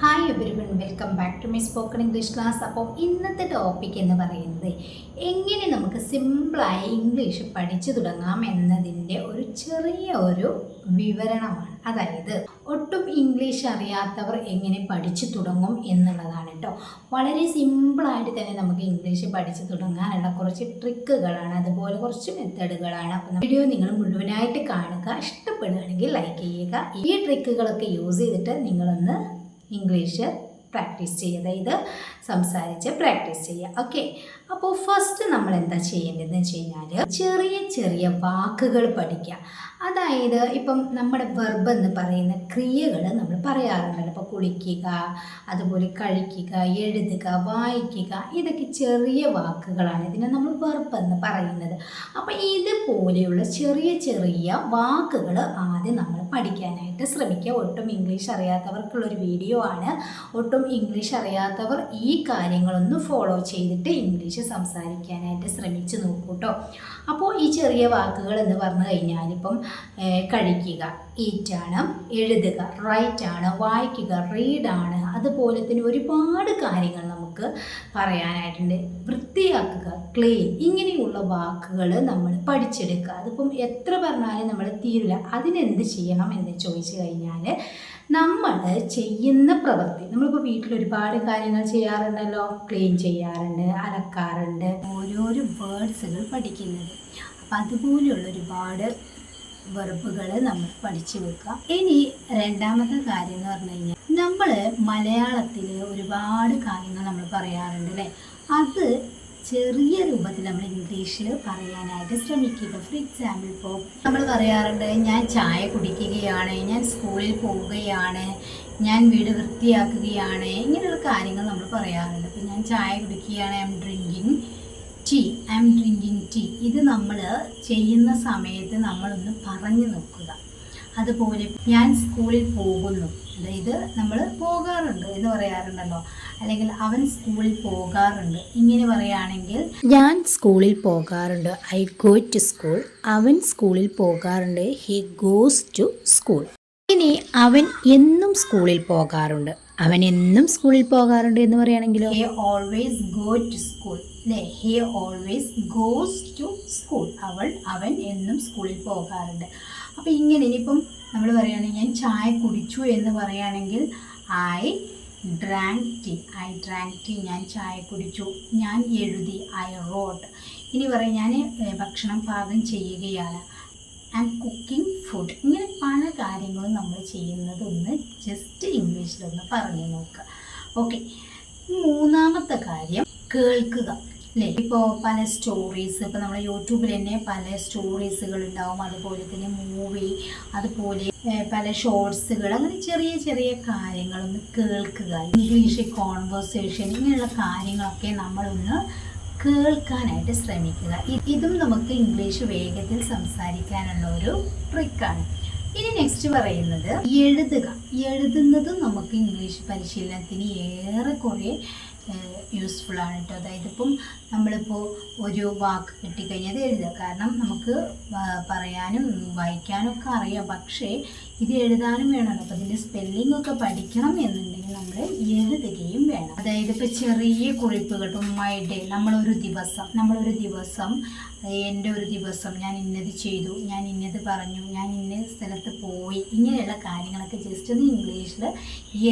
Hi everyone welcome back to my spoken English class അപ്പോൾ ഇന്നത്തെ topic എന്ന് പറയുന്നത് എങ്ങനെ നമുക്ക് സിമ്പിളായി ഇംഗ്ലീഷ് പഠിച്ചു തുടങ്ങാം എന്നതിന്റെ ഒരു ചെറിയ ഒരു വിവരണമാണ്. അതായത് ഒട്ടും ഇംഗ്ലീഷ് അറിയാത്തവർ എങ്ങനെ പഠിച്ചു തുടങ്ങും എന്നുള്ളതാണ് കേട്ടോ വളരെ സിമ്പിളായിട്ട് തന്നെ നമുക്ക് ഇംഗ്ലീഷ് പഠിച്ചു തുടങ്ങാനുള്ള കുറച്ച് ട്രിക്കുകളാണ് അതുപോലെ കുറച്ച് മെത്തേഡുകളാണ്. അപ്പം വീഡിയോ നിങ്ങൾ മുഴുവനായിട്ട് കാണുക. ഇഷ്ടപ്പെടുകയാണെങ്കിൽ ലൈക്ക് ചെയ്യുക. ഈ ട്രിക്കുകളൊക്കെ യൂസ് ചെയ്തിട്ട് നിങ്ങളൊന്ന് ഇംഗ്ലീഷ് പ്രാക്ടീസ് ചെയ്യുക. അതായത് സംസാരിച്ച് പ്രാക്ടീസ് ചെയ്യുക. ഓക്കെ അപ്പോൾ ഫസ്റ്റ് നമ്മൾ എന്താ ചെയ്യേണ്ടതെന്ന് വെച്ച് കഴിഞ്ഞാൽ ചെറിയ ചെറിയ വാക്കുകൾ പഠിക്കുക അതായത് ഇപ്പം നമ്മുടെ വെർബ് എന്ന് പറയുന്ന ക്രിയകൾ നമ്മൾ പറയാറുണ്ടല്ലോ. ഇപ്പോൾ കുളിക്കുക അതുപോലെ കഴിക്കുക എഴുതുക വായിക്കുക ഇതൊക്കെ ചെറിയ വാക്കുകളാണ് ഇതിനെ നമ്മൾ വെർബ് എന്ന് പറയുന്നത്. അപ്പോൾ ഇതുപോലെയുള്ള ചെറിയ ചെറിയ വാക്കുകൾ ആദ്യം നമ്മൾ പഠിക്കാനായിട്ട് ശ്രമിക്കുക ഒട്ടും ഇംഗ്ലീഷ് അറിയാത്തവർക്കുള്ളൊരു വീഡിയോ ആണ്. ഒട്ടും ഇംഗ്ലീഷ് അറിയാത്തവർ ഈ കാര്യങ്ങളൊന്ന് ഫോളോ ചെയ്തിട്ട് ഇംഗ്ലീഷ് സംസാരിക്കാനായിട്ട് ശ്രമിച്ചു നോക്കൂ കേട്ടോ അപ്പോൾ ഈ ചെറിയ വാക്കുകൾ എന്ന് പറഞ്ഞു കഴിഞ്ഞാൽ ഇപ്പം കഴിക്കുക ഈറ്റാണ് എഴുതുക റൈറ്റ് ആണ് വായിക്കുക റീഡാണ് അതുപോലെ തന്നെ ഒരുപാട് കാര്യങ്ങൾ നമുക്ക് പറയാനായിട്ടുണ്ട്. വൃത്തിയാക്കുക ക്ലീൻ ഇങ്ങനെയുള്ള വാക്കുകൾ നമ്മൾ പഠിച്ചെടുക്കുക. അതിപ്പം എത്ര പറഞ്ഞാലും നമ്മൾ തീരില്ല. അതിനെന്ത് ചെയ്യണം എന്ന് ചോദിച്ചു കഴിഞ്ഞാൽ നമ്മൾ ചെയ്യുന്ന പ്രവൃത്തി നമ്മളിപ്പോൾ വീട്ടിൽ ഒരുപാട് കാര്യങ്ങൾ ചെയ്യാറുണ്ടല്ലോ. ക്ലീൻ ചെയ്യാറുണ്ട് അലക്കാറുണ്ട്. ഓരോരോ വേർഡ്സുകൾ പഠിക്കുന്നത്. അപ്പം അതുപോലെയുള്ള ഒരുപാട് വെറുപ്പുകൾ നമ്മൾ പഠിച്ചു വെക്കുക. ഇനി രണ്ടാമത്തെ കാര്യം എന്ന് പറഞ്ഞു കഴിഞ്ഞാൽ നമ്മൾ മലയാളത്തിൽ ഒരുപാട് കാര്യങ്ങൾ നമ്മൾ പറയാറുണ്ട് അല്ലേ? അത് ചെറിയ രൂപത്തിൽ നമ്മൾ ഇംഗ്ലീഷിൽ പറയാനായിട്ട് ശ്രമിക്കുക. ഫോർ എക്സാമ്പിൾ ഇപ്പോൾ നമ്മൾ പറയാറുണ്ട് ഞാൻ ചായ കുടിക്കുകയാണ് ഞാൻ സ്കൂളിൽ പോവുകയാണ് ഞാൻ വീട് വൃത്തിയാക്കുകയാണ് ഇങ്ങനെയുള്ള കാര്യങ്ങൾ നമ്മൾ പറയാറുണ്ട്. അപ്പോൾ ഞാൻ ചായ കുടിക്കുകയാണ് I am drinking tea I am drinking tea ഇത് നമ്മൾ ചെയ്യുന്ന സമയത്ത് നമ്മളൊന്ന് പറഞ്ഞു നോക്കുക. അതുപോലെ ഞാൻ സ്കൂളിൽ പോകുന്നു. അതായത് നമ്മൾ പോകാറുണ്ട് എന്ന് പറയാറുണ്ടല്ലോ. അല്ലെങ്കിൽ അവൻ സ്കൂളിൽ പോകാറുണ്ട്. ഇങ്ങനെ പറയുകയാണെങ്കിൽ ഞാൻ സ്കൂളിൽ പോകാറുണ്ട്. ഐ ഗോ ടു സ്കൂൾ അവൻ സ്കൂളിൽ പോകാറുണ്ട്. ഹി ഗോസ് ടു സ്കൂൾ ഇനി അവൻ എന്നും സ്കൂളിൽ പോകാറുണ്ട്. അവൻ എന്നും സ്കൂളിൽ പോകാറുണ്ട് എന്ന് പറയുകയാണെങ്കിലോ? He always go to school അല്ലേ he always goes to school അവൾ അവൻ എന്നും സ്കൂളിൽ പോകാറുണ്ട്. അപ്പോൾ ഇങ്ങനെ ഇനിയിപ്പം നമ്മൾ പറയുകയാണെങ്കിൽ ഞാൻ ചായ കുടിച്ചു എന്ന് പറയുകയാണെങ്കിൽ I drank tea I drank tea ഞാൻ ചായ കുടിച്ചു. ഞാൻ എഴുതി. ഐ റോട്ട് ഇനി പറയാം ഞാൻ ഭക്ഷണം പാകം ചെയ്യുകയാണ്. ആൻഡ് കുക്കിംഗ് ഫുഡ് ഇങ്ങനെ പല കാര്യങ്ങളും നമ്മൾ ചെയ്യുന്നതൊന്ന് ജസ്റ്റ് ഇംഗ്ലീഷിലൊന്ന് പറഞ്ഞു നോക്കുക. ഓക്കെ മൂന്നാമത്തെ കാര്യം കേൾക്കുക. അല്ലേ ഇപ്പോൾ പല സ്റ്റോറീസ് ഇപ്പോൾ നമ്മുടെ യൂട്യൂബിൽ തന്നെ പല സ്റ്റോറീസുകൾ ഉണ്ടാവും. അതുപോലെ തന്നെ മൂവി അതുപോലെ പല ഷോർട്സുകൾ അങ്ങനെ ചെറിയ ചെറിയ കാര്യങ്ങളൊന്ന് കേൾക്കുക. ഇംഗ്ലീഷ് കോൺവെർസേഷൻ ഇങ്ങനെയുള്ള കാര്യങ്ങളൊക്കെ നമ്മളൊന്ന് കേൾക്കാനായിട്ട് ശ്രമിക്കുക. ഇതും നമുക്ക് ഇംഗ്ലീഷ് വേഗത്തിൽ സംസാരിക്കാനുള്ള ഒരു ട്രിക്കാണ് ഇനി നെക്സ്റ്റ് പറയുന്നത് എഴുതുക. എഴുതുന്നതും നമുക്ക് ഇംഗ്ലീഷ് പരിശീലനത്തിന് ഏറെ യൂസ്ഫുൾ ആണ് കേട്ടോ അതായത് ഇപ്പം നമ്മളിപ്പോൾ ഒരു വാക്ക് കിട്ടിക്കഴിഞ്ഞാൽ എഴുതുക. കാരണം നമുക്ക് പറയാനും വായിക്കാനൊക്കെ അറിയാം. പക്ഷേ ഇത് എഴുതാനും വേണമല്ലോ അപ്പോൾ ഇതിന്റെ സ്പെല്ലിംഗ് ഒക്കെ പഠിക്കണം എന്നുണ്ടെങ്കിൽ നമ്മൾ എഴുതുകയും വേണം. അതായത് ഇപ്പോൾ ചെറിയ കുറിപ്പുകൾ ഇപ്പം മൈ ഡേ നമ്മളൊരു ദിവസം നമ്മളൊരു ദിവസം എന്റെ ഒരു ദിവസം ഞാൻ ഇന്നത് ചെയ്തു ഞാൻ ഇന്നത് പറഞ്ഞു ഞാൻ ഇന്ന സ്ഥലത്ത് പോയി ഇങ്ങനെയുള്ള കാര്യങ്ങളൊക്കെ ജസ്റ്റ് ഒന്ന് ഇംഗ്ലീഷിൽ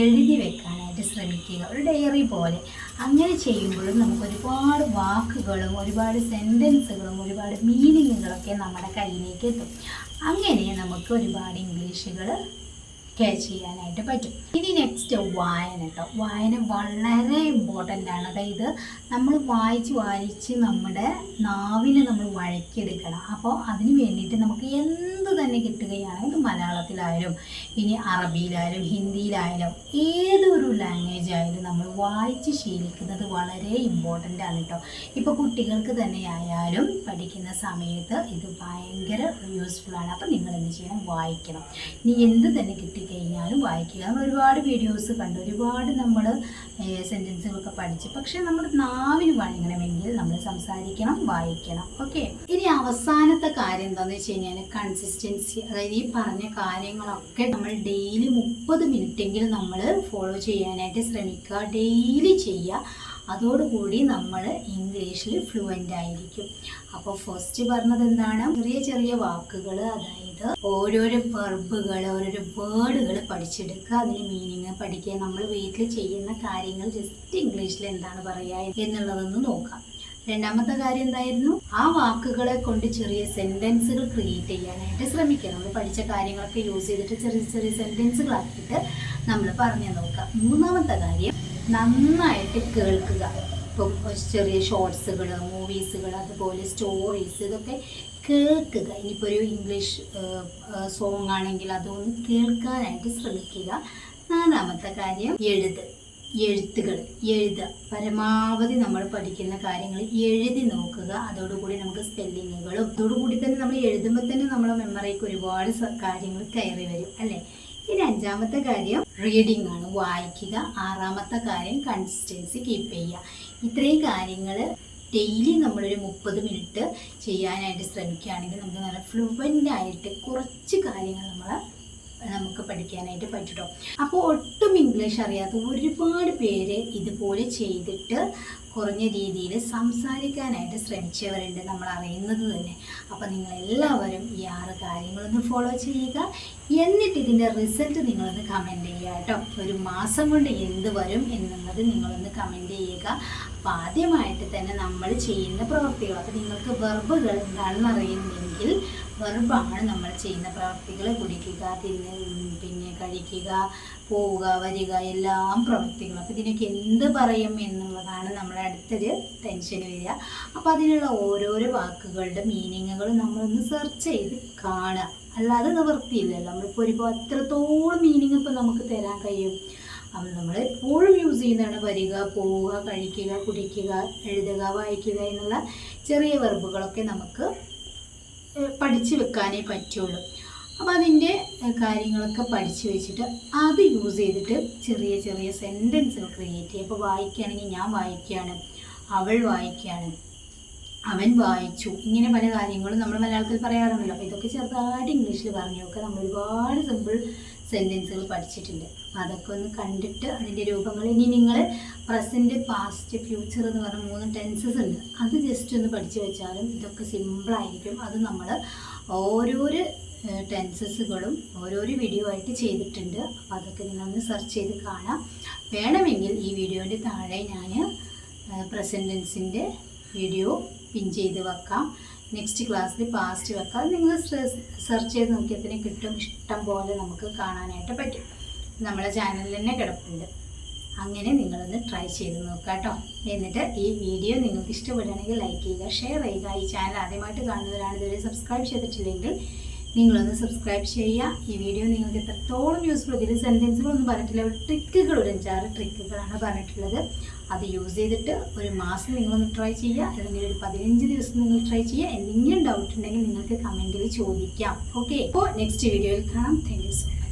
എഴുതി വെക്കാനായിട്ട് ശ്രമിക്കുക. ഒരു ഡയറി പോലെ. അങ്ങനെ ചെയ്യുമ്പോഴും നമുക്ക് ഒരുപാട് വാക്കുകളും ഒരുപാട് സെന്റൻസുകളും ഒരുപാട് മീനിങ്ങുകളൊക്കെ നമ്മുടെ കയ്യിലേക്ക് എത്തും. അങ്ങനെ നമുക്ക് ഒരുപാട് ഇംഗ്ലീഷുകൾ ക്യാച്ച് ചെയ്യാനായിട്ട് പറ്റും. ഇനി നെക്സ്റ്റ് വായന കേട്ടോ വായന വളരെ ഇമ്പോർട്ടന്റ് ആണ്. അതായത് നമ്മൾ വായിച്ച് വായിച്ച് നമ്മുടെ നാവിനെ നമ്മൾ വഴക്കിയെടുക്കണം. അപ്പോൾ അതിന് വേണ്ടിയിട്ട് നമുക്ക് എന്ത് തന്നെ കിട്ടുകയാണെങ്കിൽ മലയാളത്തിലായാലും ഇനി അറബിയിലായാലും ഹിന്ദിയിലായാലും ഏതൊരു ലാംഗ്വേജ് ആയാലും നമ്മൾ വായിച്ച് ശീലിക്കുന്നത് വളരെ ഇമ്പോർട്ടന്റ് ആണ് കേട്ടോ ഇപ്പോൾ കുട്ടികൾക്ക് തന്നെ ആയാലും പഠിക്കുന്ന സമയത്ത് ഇത് ഭയങ്കര യൂസ്ഫുൾ ആണ്. അപ്പോൾ നിങ്ങൾ എന്ത് ചെയ്യണം? വായിക്കണം. ഇനി എന്ത് തന്നെ കിട്ടി കഴിഞ്ഞാലും വായിക്കുക നമ്മൾ ഒരുപാട് വീഡിയോസ് കണ്ട് ഒരുപാട് നമ്മൾ സെന്റൻസുകളൊക്കെ പഠിച്ചു. പക്ഷേ നമ്മൾ നാവിന് വഴങ്ങണമെങ്കിൽ നമ്മൾ സംസാരിക്കണം വായിക്കണം. ഓക്കെ? ഇനി അവസാനത്തെ കാര്യം എന്താണെന്ന് വെച്ച് കഴിഞ്ഞാൽ കൺസിസ്റ്റൻസി അതായത് ഈ പറഞ്ഞ കാര്യങ്ങളൊക്കെ നമ്മൾ ഡെയിലി മുപ്പത് മിനിറ്റെങ്കിലും നമ്മൾ ഫോളോ ചെയ്യാനായിട്ട് ശ്രമിക്കുക ഡെയിലി ചെയ്യുക. അതോടുകൂടി നമ്മൾ ഇംഗ്ലീഷിൽ ഫ്ലുവന്റ് ആയിരിക്കും. അപ്പോൾ ഫസ്റ്റ് പറഞ്ഞത് എന്താണ്? ചെറിയ ചെറിയ വാക്കുകൾ അതായത് ഓരോരോ വെർബുകൾ ഓരോരോ വേർഡുകൾ പഠിച്ചെടുക്കുക. അതിന് മീനിങ് പഠിക്കുക. നമ്മൾ വീട്ടിൽ ചെയ്യുന്ന കാര്യങ്ങൾ ജസ്റ്റ് ഇംഗ്ലീഷിൽ എന്താണ് പറയുക എന്നുള്ളതൊന്ന് നോക്കാം. രണ്ടാമത്തെ കാര്യം എന്തായിരുന്നു? ആ വാക്കുകളെ കൊണ്ട് ചെറിയ സെന്റൻസുകൾ ക്രിയേറ്റ് ചെയ്യാനായിട്ട് ശ്രമിക്കുക നമ്മൾ പഠിച്ച കാര്യങ്ങളൊക്കെ യൂസ് ചെയ്തിട്ട് ചെറിയ ചെറിയ സെന്റൻസുകളാക്കിയിട്ട് നമ്മൾ പറഞ്ഞു നോക്കാം. മൂന്നാമത്തെ കാര്യം നന്നായിട്ട് കേൾക്കുക. ഇപ്പം ചെറിയ ഷോർട്സുകൾ മൂവീസുകൾ അതുപോലെ സ്റ്റോറീസ് ഇതൊക്കെ കേൾക്കുക. ഇനിയിപ്പോൾ ഒരു ഇംഗ്ലീഷ് സോങ് ആണെങ്കിൽ അതൊന്ന് കേൾക്കാനായിട്ട് ശ്രമിക്കുക. നാലാമത്തെ കാര്യം എഴുത്. എഴുത്തുകൾ. എഴുതുക പരമാവധി നമ്മൾ പഠിക്കുന്ന കാര്യങ്ങൾ എഴുതി നോക്കുക. അതോടുകൂടി നമുക്ക് സ്പെല്ലിങ്ങുകളും അതോടുകൂടി തന്നെ നമ്മൾ എഴുതുമ്പോൾ തന്നെ നമ്മളെ മെമ്മറിക്ക് ഒരുപാട് കാര്യങ്ങൾ കയറി വരും അല്ലേ? ഇനി അഞ്ചാമത്തെ കാര്യം റീഡിംഗ് ആണ് വായിക്കുക. ആറാമത്തെ കാര്യം കൺസിസ്റ്റൻസി കീപ്പ് ചെയ്യുക. ഇത്രയും കാര്യങ്ങൾ ഡെയിലി നമ്മളൊരു മുപ്പത് മിനിറ്റ് ചെയ്യാനായിട്ട് ശ്രമിക്കുകയാണെങ്കിൽ നമുക്ക് നല്ല ഫ്ലുവന്റ് ആയിട്ട് കുറച്ച് കാര്യങ്ങൾ നമ്മൾ നമുക്ക് പഠിക്കാനായിട്ട് പറ്റും അപ്പോൾ ഒട്ടും ഇംഗ്ലീഷ് അറിയാത്ത ഒരുപാട് പേര് ഇതുപോലെ ചെയ്തിട്ട് കുറഞ്ഞ രീതിയിൽ സംസാരിക്കാനായിട്ട് ശ്രമിച്ചവരുണ്ട് നമ്മൾ അറിയുന്നത് തന്നെ. അപ്പോൾ നിങ്ങൾ എല്ലാവരും ഈ ആറ് കാര്യങ്ങളൊന്ന് ഫോളോ ചെയ്യുക. എന്നിട്ട് ഇതിന്റെ റിസൾട്ട് നിങ്ങളൊന്ന് കമന്റ് ചെയ്യുക കേട്ടോ. ഒരു മാസം കൊണ്ട് എന്ത് വരും എന്നുള്ളത് നിങ്ങളൊന്ന് കമന്റ് ചെയ്യുക. അപ്പോൾ ആദ്യമായിട്ട് തന്നെ നമ്മൾ ചെയ്യുന്ന പ്രവൃത്തികൾ അപ്പൊ നിങ്ങൾക്ക് വെർബുകൾ എന്താണെന്ന് അറിയുന്നെങ്കിൽ വെർബാണ് നമ്മൾ ചെയ്യുന്ന പ്രവൃത്തികൾ കുടിക്കുക തിന്ന് പിന്നെ കഴിക്കുക പോവുക വരിക എല്ലാം പ്രവൃത്തികൾ അപ്പോൾ ഇതിനൊക്കെ എന്ത് പറയും എന്നുള്ളതാണ് നമ്മുടെ അടുത്തൊരു ടെൻഷൻ വരിക. അപ്പോൾ അതിനുള്ള ഓരോരോ വാക്കുകളുടെ മീനിങ്ങുകൾ നമ്മളൊന്ന് സെർച്ച് ചെയ്ത് കാണുക. അല്ലാതെ നിവൃത്തിയില്ലല്ലോ. നമ്മളിപ്പോൾ ഒരു അത്രത്തോളം മീനിങ് ഇപ്പോൾ നമുക്ക് തരാൻ കഴിയും? അപ്പം നമ്മൾ എപ്പോഴും യൂസ് ചെയ്യുന്നതാണ് വരിക പോവുക കഴിക്കുക കുടിക്കുക എഴുതുക വായിക്കുക എന്നുള്ള ചെറിയ വെർബുകളൊക്കെ നമുക്ക് പഠിച്ചു വെക്കാനേ പറ്റുള്ളൂ. അപ്പോൾ അതിന്റെ കാര്യങ്ങളൊക്കെ പഠിച്ചു വെച്ചിട്ട് അത് യൂസ് ചെയ്തിട്ട് ചെറിയ ചെറിയ സെന്റൻസുകൾ ക്രിയേറ്റ് ചെയ്യുക. അപ്പോൾ വായിക്കുകയാണെങ്കിൽ ഞാൻ വായിക്കുകയാണ് അവൾ വായിക്കുകയാണ് അവൻ വായിച്ചു. ഇങ്ങനെ പല കാര്യങ്ങളും നമ്മൾ മലയാളത്തിൽ പറയാറുണ്ടല്ലോ. അപ്പോൾ ഇതൊക്കെ ചെറുതായിട്ട് ഇംഗ്ലീഷിൽ പറഞ്ഞു നോക്കുക. നമ്മൾ ഒരുപാട് സിമ്പിൾ സെന്റൻസുകൾ പഠിച്ചിട്ടുണ്ട്. അതൊക്കെ ഒന്ന് കണ്ടിട്ട് അതിന്റെ രൂപങ്ങൾ. ഇനി നിങ്ങൾ പ്രസന്റ് പാസ്റ്റ് ഫ്യൂച്ചർ എന്ന് പറഞ്ഞ മൂന്ന് ടെൻസസ് ഉണ്ട്. അത് ജസ്റ്റ് ഒന്ന് പഠിച്ചു വെച്ചാലും ഇതൊക്കെ സിമ്പിളായിരിക്കും അത് നമ്മൾ ഓരോരോ ടെൻസസുകളും ഓരോരോ വീഡിയോ ആയിട്ട് ചെയ്തിട്ടുണ്ട്. അപ്പോൾ അതൊക്കെ നിങ്ങളൊന്ന് സെർച്ച് ചെയ്ത് കാണാം. വേണമെങ്കിൽ ഈ വീഡിയോന്റെ താഴെ ഞാൻ പ്രസന്റ് ടെൻസിന്റെ വീഡിയോ പിൻ ചെയ്ത് വെക്കാം. നെക്സ്റ്റ് ക്ലാസ്സിൽ പാസ്റ്റ് വെക്കാം. നിങ്ങൾ സെർച്ച് ചെയ്ത് നോക്കിയതിന് കിട്ടും. ഇഷ്ടം പോലെ നമുക്ക് കാണാനായിട്ട് പറ്റും. നമ്മളെ ചാനലിൽ തന്നെ കിടപ്പുണ്ട്. അങ്ങനെ നിങ്ങളൊന്ന് ട്രൈ ചെയ്ത് നോക്കുക കേട്ടോ എന്നിട്ട് ഈ വീഡിയോ നിങ്ങൾക്ക് ഇഷ്ടപ്പെടുകയാണെങ്കിൽ ലൈക്ക് ചെയ്യുക ഷെയർ ചെയ്യുക. ഈ ചാനൽ ആദ്യമായിട്ട് കാണുന്നവരാണ് ഇതുവരെ സബ്സ്ക്രൈബ് ചെയ്തിട്ടില്ലെങ്കിൽ നിങ്ങളൊന്ന് സബ്സ്ക്രൈബ് ചെയ്യുക. ഈ വീഡിയോ നിങ്ങൾക്ക് എത്രത്തോളം യൂസ്ഫുൾ ഇതിൽ സെന്റൻസുകളൊന്നും പറഞ്ഞിട്ടില്ല. ഒരു ട്രിക്കുകൾ ഒരു അഞ്ചാറ് ട്രിക്കുകളാണ് പറഞ്ഞിട്ടുള്ളത്. അത് യൂസ് ചെയ്തിട്ട് ഒരു മാസം നിങ്ങളൊന്ന് ട്രൈ ചെയ്യുക. അല്ലെങ്കിൽ ഒരു പതിനഞ്ച് ദിവസം നിങ്ങൾ ട്രൈ ചെയ്യുക. എന്തെങ്കിലും ഡൗട്ട് ഉണ്ടെങ്കിൽ നിങ്ങൾക്ക് കമന്റിൽ ചോദിക്കാം. ഓക്കെ അപ്പോൾ നെക്സ്റ്റ് വീഡിയോയിൽ കാണാം. Thank so much